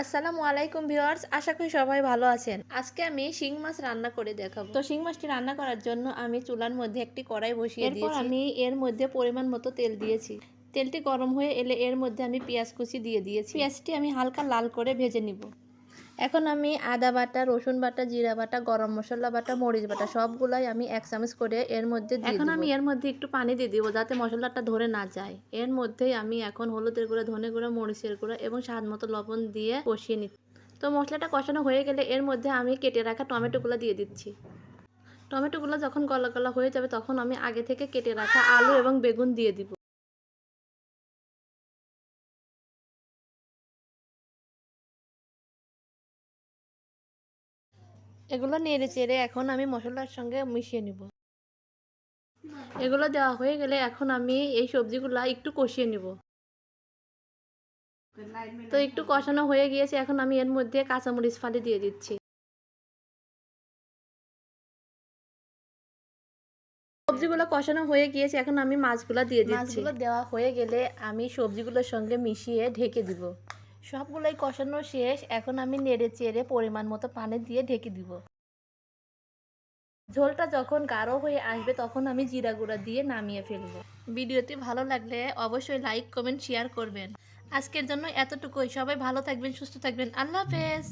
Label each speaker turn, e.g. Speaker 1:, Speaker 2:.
Speaker 1: আসসালামু আলাইকুম ভিউয়ার্স আশা করি সবাই ভালো আছেন। আজকে আমি শিং মাছ রান্না করে দেখাবো। তো শিং মাছটি রান্না করার জন্য আমি চুলার মধ্যে একটি কড়াই বসিয়ে দিয়েছি। আমি এর মধ্যে পরিমাণ মতো তেল দিয়েছি। তেলটি গরম হয়ে এলে এর মধ্যে আমি পেঁয়াজ কুচি দিয়ে দিয়েছি। পেঁয়াজটি আমি হালকা লাল করে ভেজে নিব। এখন আমি আদা বাটা রসুন বাটা জিরা বাটা গরম মশলা বাটা মরিচ বাটা সবগুলাই আমি এক চামচ করে এর মধ্যে এখন আমি এর মধ্যে একটু পানি দিয়ে দিব যাতে মশলাটা ধরে না যায়। এর মধ্যেই আমি এখন হলুদের গুঁড়া ধনে গুঁড়া মরিচের গুঁড়া এবং স্বাদ মতো লবণ দিয়ে কষিয়ে নিচ্ছি। তো মশলাটা কষানো হয়ে গেলে এর মধ্যে আমি কেটে রাখা টমেটোগুলো দিয়ে দিচ্ছি। টমেটোগুলো যখন গলা গলা হয়ে যাবে তখন আমি আগে থেকে কেটে রাখা আলু এবং বেগুন দিয়ে দিব। এগুলো নেড়ে চেড়ে এখন আমি মশলার সঙ্গে মিশিয়ে নিব। এগুলো দেওয়া হয়ে গেলে এখন আমি এই সবজিগুলো একটু কষিয়ে নিব। তো একটু কষানো হয়ে গিয়েছে, এখন আমি এর মধ্যে কাঁচামরিচ ফালি দিয়ে দিচ্ছি। সবজিগুলো কষানো হয়ে গিয়েছে, এখন আমি মাছগুলো দিয়ে দিচ্ছি। মাছগুলো দেওয়া হয়ে গেলে আমি সবজিগুলোর সঙ্গে মিশিয়ে ঢেকে দিব। সবগুলোই কষানো শেষ, এখন আমি নেড়ে চেড়ে পরিমাণ মতো পানি দিয়ে ঢেকে দিব। ঝোলটা যখন গাঢ় হয়ে আসবে তখন আমি জিরা গুঁড়া দিয়ে নামিয়ে ফেলব। ভিডিওটি ভালো লাগলে অবশ্যই লাইক, কমেন্ট শেয়ার করবেন। আজকের জন্য এতটুকুই। সবাই ভালো থাকবেন, সুস্থ থাকবেন। আল্লাহ হাফেজ।